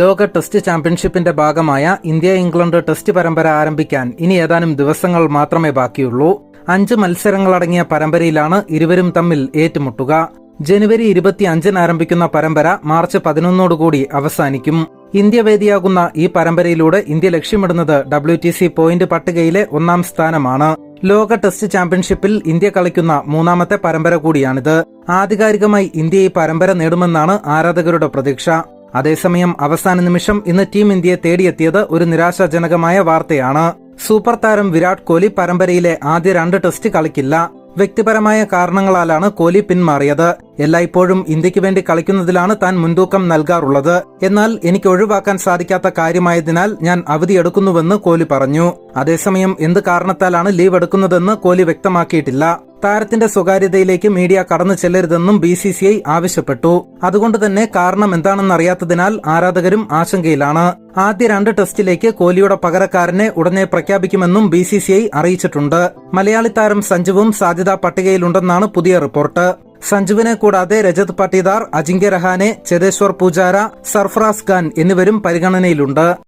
ലോക ടെസ്റ്റ് ചാമ്പ്യൻഷിപ്പിന്റെ ഭാഗമായ ഇന്ത്യ ഇംഗ്ലണ്ട് ടെസ്റ്റ് പരമ്പര ആരംഭിക്കാൻ ഇനി ഏതാനും ദിവസങ്ങൾ മാത്രമേ ബാക്കിയുള്ളൂ. അഞ്ച് മത്സരങ്ങളടങ്ങിയ പരമ്പരയിലാണ് ഇരുവരും തമ്മിൽ ഏറ്റുമുട്ടുക. ജനുവരി ഇരുപത്തി അഞ്ചിന് ആരംഭിക്കുന്ന പരമ്പര മാർച്ച് പതിനൊന്നോടുകൂടി അവസാനിക്കും. ഇന്ത്യ വേദിയാകുന്ന ഈ പരമ്പരയിലൂടെ ഇന്ത്യ ലക്ഷ്യമിടുന്നത് ഡബ്ല്യു ടി സി പോയിന്റ് പട്ടികയിലെ ഒന്നാം സ്ഥാനമാണ്. ലോക ടെസ്റ്റ് ചാമ്പ്യൻഷിപ്പിൽ ഇന്ത്യ കളിക്കുന്ന മൂന്നാമത്തെ പരമ്പര കൂടിയാണിത്. ആധികാരികമായി ഇന്ത്യ ഈ പരമ്പര നേടുമെന്നാണ് ആരാധകരുടെ പ്രതീക്ഷ. അതേസമയം അവസാന നിമിഷം ഇന്ന് ടീം ഇന്ത്യയെ തേടിയെത്തിയത് ഒരു നിരാശാജനകമായ വാർത്തയാണ്. സൂപ്പർ താരം വിരാട് കോഹ്ലി പരമ്പരയിലെ ആദ്യ രണ്ട് ടെസ്റ്റ് കളിക്കില്ല. വ്യക്തിപരമായ കാരണങ്ങളാലാണ് കോഹ്ലി പിന്മാറിയത്. എല്ലായ്പ്പോഴും ഇന്ത്യയ്ക്ക് വേണ്ടി കളിക്കുന്നതിലാണ് താൻ മുൻതൂക്കം നൽകാറുള്ളത്. എന്നാൽ എനിക്ക് ഒഴിവാക്കാൻ സാധിക്കാത്ത കാര്യമായതിനാൽ ഞാൻ അവധിയെടുക്കുന്നുവെന്ന് കോഹ്ലി പറഞ്ഞു. അതേസമയം എന്ത് കാരണത്താലാണ് ലീവ് എടുക്കുന്നതെന്ന് കോഹ്ലി വ്യക്തമാക്കിയിട്ടില്ല. താരത്തിന്റെ സ്വകാര്യതയിലേക്ക് മീഡിയ കടന്നു ചെല്ലരുതെന്നും ബി സി സി ഐ ആവശ്യപ്പെട്ടു. അതുകൊണ്ട് തന്നെ കാരണം എന്താണെന്നറിയാത്തതിനാൽ ആരാധകരും ആശങ്കയിലാണ്. ആദ്യ രണ്ട് ടെസ്റ്റിലേക്ക് കോഹ്ലിയുടെ പകരക്കാരനെ ഉടനെ പ്രഖ്യാപിക്കുമെന്നും ബി സി സി ഐ അറിയിച്ചിട്ടുണ്ട്. മലയാളി താരം സഞ്ജുവും സാധ്യതാ പട്ടികയിലുണ്ടെന്നാണ് പുതിയ റിപ്പോർട്ട്. സഞ്ജുവിനെ കൂടാതെ രജത് പട്ടിദാർ അജിങ്ക്യ രഹാനെ ചേതേശ്വർ പൂജാര സർഫറാസ് ഖാൻ എന്നിവരും പരിഗണനയിലുണ്ട്.